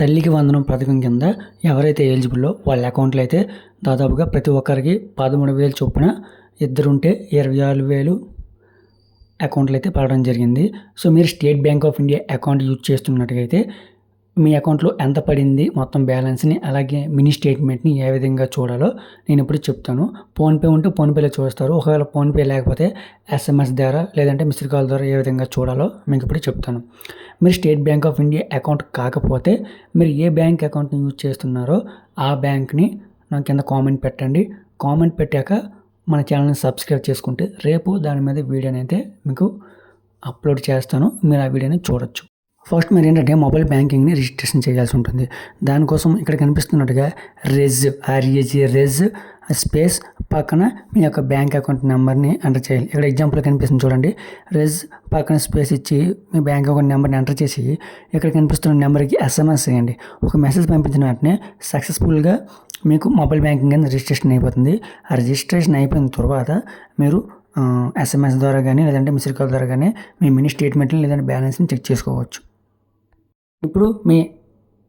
తల్లికి వందనం పథకం కింద ఎవరైతే ఎలిజిబుల్లో వాళ్ళ అకౌంట్లో అయితే దాదాపుగా ప్రతి ఒక్కరికి పదమూడు వేలు చొప్పున ఇద్దరుంటే ఇరవై ఆరు వేలు అకౌంట్లు అయితే పడడం జరిగింది. సో మీరు State Bank of India account use చేస్తున్నట్టుగైతే మీ అకౌంట్లో ఎంత పడింది మొత్తం బ్యాలెన్స్ని అలాగే మినీ స్టేట్మెంట్ని ఏ విధంగా చూడాలో నేను ఇప్పుడు చెప్తాను. ఫోన్పే ఉంటే ఫోన్పేలో చూస్తారు. ఒకవేళ ఫోన్పే లేకపోతే ఎస్ఎంఎస్ ద్వారా లేదంటే మిస్డ్ కాల్ ద్వారా ఏ విధంగా చూడాలో మీకు ఇప్పుడు చెప్తాను. మీరు State Bank of India account కాకపోతే మీరు ఏ బ్యాంక్ అకౌంట్ని యూజ్ చేస్తున్నారో ఆ బ్యాంక్ని నాకు కింద కామెంట్ పెట్టండి. కామెంట్ పెట్టాక మన ఛానల్ని సబ్స్క్రైబ్ చేసుకుంటే రేపు దాని మీద వీడియోని అయితే మీకు అప్లోడ్ చేస్తాను. మీరు ఆ వీడియోని చూడొచ్చు. ఫస్ట్ మీరు ఏంటంటే మొబైల్ బ్యాంకింగ్ని రిజిస్ట్రేషన్ చేయాల్సి ఉంటుంది. దానికోసం ఇక్కడ కనిపిస్తున్నట్టుగా రెజ్ ఆర్ఏజీ రెజ్ స్పేస్ పక్కన మీ యొక్క బ్యాంక్ అకౌంట్ నెంబర్ని ఎంటర్ చేయాలి. ఇక్కడ ఎగ్జాంపుల్ కనిపిస్తుంది చూడండి. రెజ్ పక్కన స్పేస్ ఇచ్చి మీ బ్యాంక్ అకౌంట్ నెంబర్ని ఎంటర్ చేసి ఇక్కడ కనిపిస్తున్న నెంబర్కి ఎస్ఎంఎస్ చేయండి. ఒక మెసేజ్ పంపించిన వెంటనే సక్సెస్ఫుల్గా మీకు మొబైల్ బ్యాంకింగ్ అనేది రిజిస్ట్రేషన్ అయిపోతుంది. ఆ రిజిస్ట్రేషన్ అయిపోయిన తర్వాత మీరు ఎస్ఎంఎస్ ద్వారా కానీ లేదంటే మిస్డ్ కాల్ ద్వారా కానీ మీ మినీ స్టేట్మెంట్ని లేదంటే బ్యాలెన్స్ని చెక్ చేసుకోవచ్చు. ఇప్పుడు మీ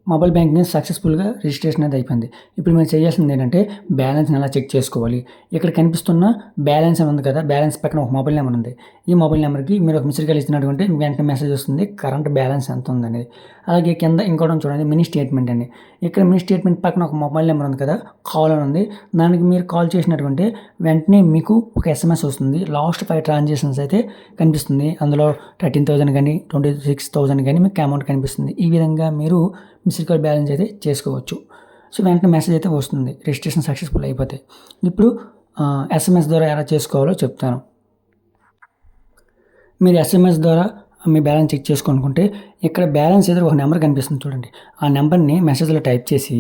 మొబైల్ బ్యాంకింగ్ సక్సెస్ఫుల్గా రిజిస్ట్రేషన్ అనేది అయిపోయింది. ఇప్పుడు మీరు చేయాల్సింది ఏంటంటే బ్యాలెన్స్ని ఎలా చెక్ చేసుకోవాలి? ఇక్కడ కనిపిస్తున్న బ్యాలెన్స్ అని ఉంది కదా బ్యాలెన్స్ పక్కన ఒక మొబైల్ నెంబర్ ఉంది. ఈ మొబైల్ నెంబర్కి మీరు ఒక మిస్డ్ కాల్ ఇచ్చినటువంటి వెంటనే మెసేజ్ వస్తుంది కరెంట్ బ్యాలెన్స్ ఎంత ఉందనేది. అలాగే కింద ఇంకోటి చూడండి మినీ స్టేట్మెంట్ అండి. ఇక్కడ మినీ స్టేట్మెంట్ పక్కన ఒక మొబైల్ నెంబర్ ఉంది కదా కాల్ అని ఉంది. దానికి మీరు కాల్ చేసినటువంటి వెంటనే మీకు ఒక ఎస్ఎంఎస్ వస్తుంది. లాస్ట్ ఫైవ్ ట్రాన్సాక్షన్స్ అయితే కనిపిస్తుంది. అందులో థర్టీన్ థౌసండ్ కానీ ట్వంటీ సిక్స్ థౌసండ్ కానీ మీకు అమౌంట్ కనిపిస్తుంది. ఈ విధంగా మీరు మిస్డ్ కాల్ బ్యాలెన్స్ అయితే చేసుకోవచ్చు. సో వెంటనే మెసేజ్ అయితే వస్తుంది. రిజిస్ట్రేషన్ సక్సెస్ఫుల్ అయిపోతే. ఇప్పుడు ఎస్ఎంఎస్ ద్వారా ఎలా చేసుకోవాలో చెప్తాను. మీరు ఎస్ఎంఎస్ ద్వారా మీ బ్యాలెన్స్ చెక్ చేసుకోనుకుంటే ఇక్కడ బ్యాలెన్స్ ఎదురు ఒక నెంబర్ కనిపిస్తుంది చూడండి. ఆ నెంబర్ని మెసేజ్లో టైప్ చేసి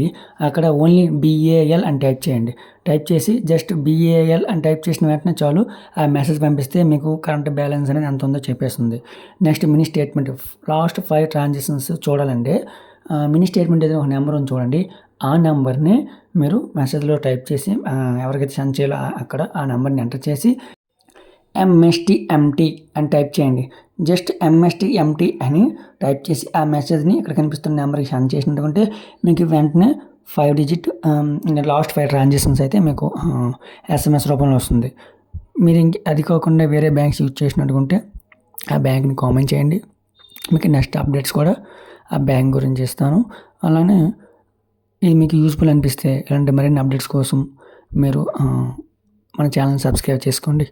అక్కడ ఓన్లీ బీఏఎల్ అని టైప్ చేయండి. టైప్ చేసి జస్ట్ బీఏఎల్ అని టైప్ చేసిన వెంటనే చాలు ఆ మెసేజ్ పంపిస్తే మీకు కరెంట్ బ్యాలెన్స్ అనేది ఎంత ఉందో చెప్పేస్తుంది. Next mini statement last five transactions చూడాలంటే మినీ స్టేట్మెంట్ ఏదైనా ఒక నెంబర్ ఉంది చూడండి. ఆ నెంబర్ని మీరు మెసేజ్లో టైప్ చేసి ఎవరికైతే సెండ్ చేయాలో అక్కడ ఆ నెంబర్ని ఎంటర్ చేసి ఎంఎస్టి ఎంటీ అని టైప్ చేయండి. జస్ట్ ఎంఎస్టి ఎంటీ అని టైప్ చేసి ఆ మెసేజ్ని ఇక్కడ కనిపిస్తున్న నెంబర్కి సెండ్ చేసినట్టుకుంటే మీకు వెంటనే five digit last five transactions అయితే మీకు ఎస్ఎంఎస్ రూపంలో వస్తుంది. మీరు ఇంక అది కాకుండా వేరే బ్యాంక్స్ యూజ్ చేసినట్టుకుంటే ఆ బ్యాంక్ని కామెంట్ చేయండి. మీకు నెక్స్ట్ అప్డేట్స్ కూడా ఆ బ్యాంక్ గురించి ఇస్తాను అలానే ఇది మీకు యూస్ఫుల్ అనిపిస్తే ఇలాంటి మరిన్ని అప్డేట్స్ కోసం మీరు మన ఛానల్ సబ్స్క్రైబ్ చేసుకోండి.